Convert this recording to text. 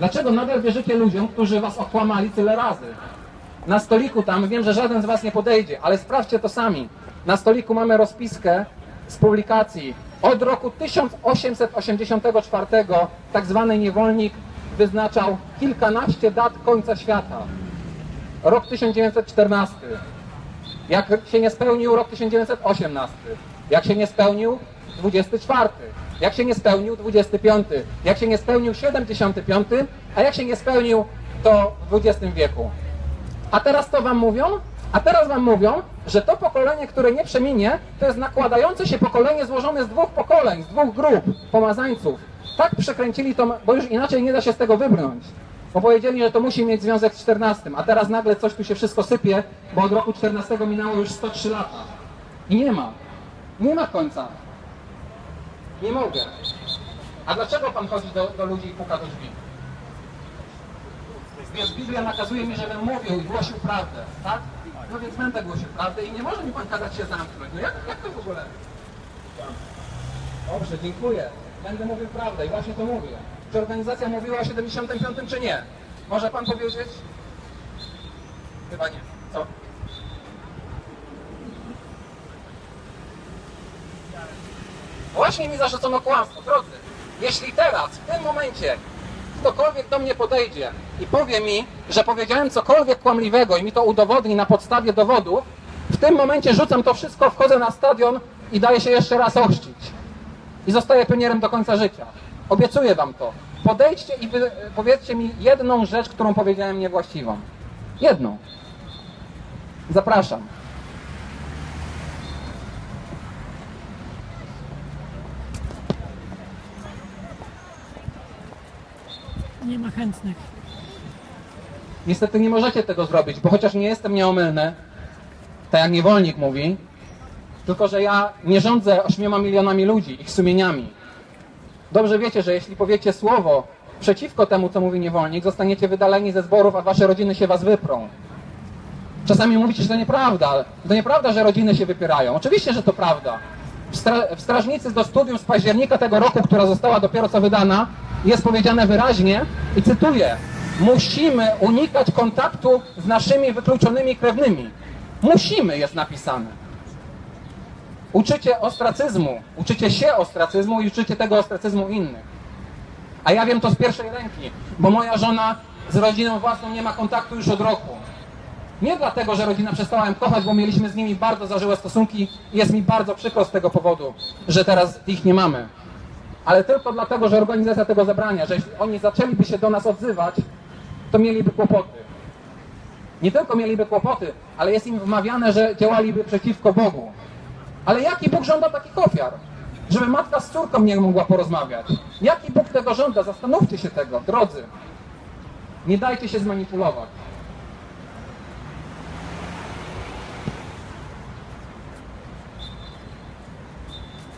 Dlaczego nadal wierzycie ludziom, którzy was okłamali tyle razy? Na stoliku tam, wiem, że żaden z was nie podejdzie, ale sprawdźcie to sami. Na stoliku mamy rozpiskę z publikacji. Od roku 1884 tak zwany niewolnik wyznaczał kilkanaście dat końca świata. Rok 1914. Jak się nie spełnił rok 1918. Jak się nie spełnił 24. Jak się nie spełnił 25. Jak się nie spełnił 75. A jak się nie spełnił to w XX wieku. A teraz to wam mówią? A teraz wam mówią, że to pokolenie, które nie przeminie, to jest nakładające się pokolenie złożone z dwóch pokoleń, z dwóch grup pomazańców. Tak przekręcili to, bo już inaczej nie da się z tego wybrnąć. Bo powiedzieli, że to musi mieć związek z 14, a teraz nagle coś tu się wszystko sypie, bo od roku 14 minęło już 103 lata. I nie ma. Nie ma końca. Nie mogę. A dlaczego pan chodzi do, do ludzi i puka do drzwi? Więc Biblia nakazuje mi, żebym mówił i głosił prawdę, tak? No więc będę głosił prawdę i nie może mi pan kazać się zamknąć. No jak, jak to w ogóle? Dobrze, dziękuję. Będę mówił prawdę i właśnie to mówię. Czy organizacja mówiła o 75 czy nie? Może pan powiedzieć? Chyba nie. Co? Właśnie mi zarzucono kłamstwo. Drodzy, jeśli teraz, w tym momencie ktokolwiek do mnie podejdzie i powie mi, że powiedziałem cokolwiek kłamliwego i mi to udowodni na podstawie dowodów, w tym momencie rzucam to wszystko, wchodzę na stadion i daję się jeszcze raz ochrzcić. I zostaję pionierem do końca życia. Obiecuję wam to. Podejdźcie i powiedzcie mi jedną rzecz, którą powiedziałem niewłaściwą. Jedną. Zapraszam. Nie ma chętnych. Niestety nie możecie tego zrobić, bo chociaż nie jestem nieomylny, tak jak niewolnik mówi, tylko że ja nie rządzę 8 milionami ludzi, ich sumieniami. Dobrze wiecie, że jeśli powiecie słowo przeciwko temu, co mówi niewolnik, zostaniecie wydaleni ze zborów, a wasze rodziny się was wyprą. Czasami mówicie, że to nieprawda, ale to nieprawda, że rodziny się wypierają. Oczywiście, że to prawda. W, stra- w Strażnicy do studium z października tego roku, która została dopiero co wydana, jest powiedziane wyraźnie i cytuję: Musimy unikać kontaktu z naszymi wykluczonymi krewnymi. Musimy jest napisane. Uczycie ostracyzmu, uczycie się ostracyzmu i uczycie tego ostracyzmu innych. A ja wiem to z pierwszej ręki, bo moja żona z rodziną własną nie ma kontaktu już od roku. Nie dlatego, że rodzina przestała ją kochać, bo mieliśmy z nimi bardzo zażyłe stosunki i jest mi bardzo przykro z tego powodu, że teraz ich nie mamy. Ale tylko dlatego, że organizacja tego zabrania, że jeśli oni zaczęliby się do nas odzywać, to mieliby kłopoty. Nie tylko mieliby kłopoty, ale jest im wmawiane, że działaliby przeciwko Bogu. Ale jaki Bóg żąda takich ofiar? Żeby matka z córką nie mogła porozmawiać. Jaki Bóg tego żąda? Zastanówcie się tego, drodzy. Nie dajcie się zmanipulować.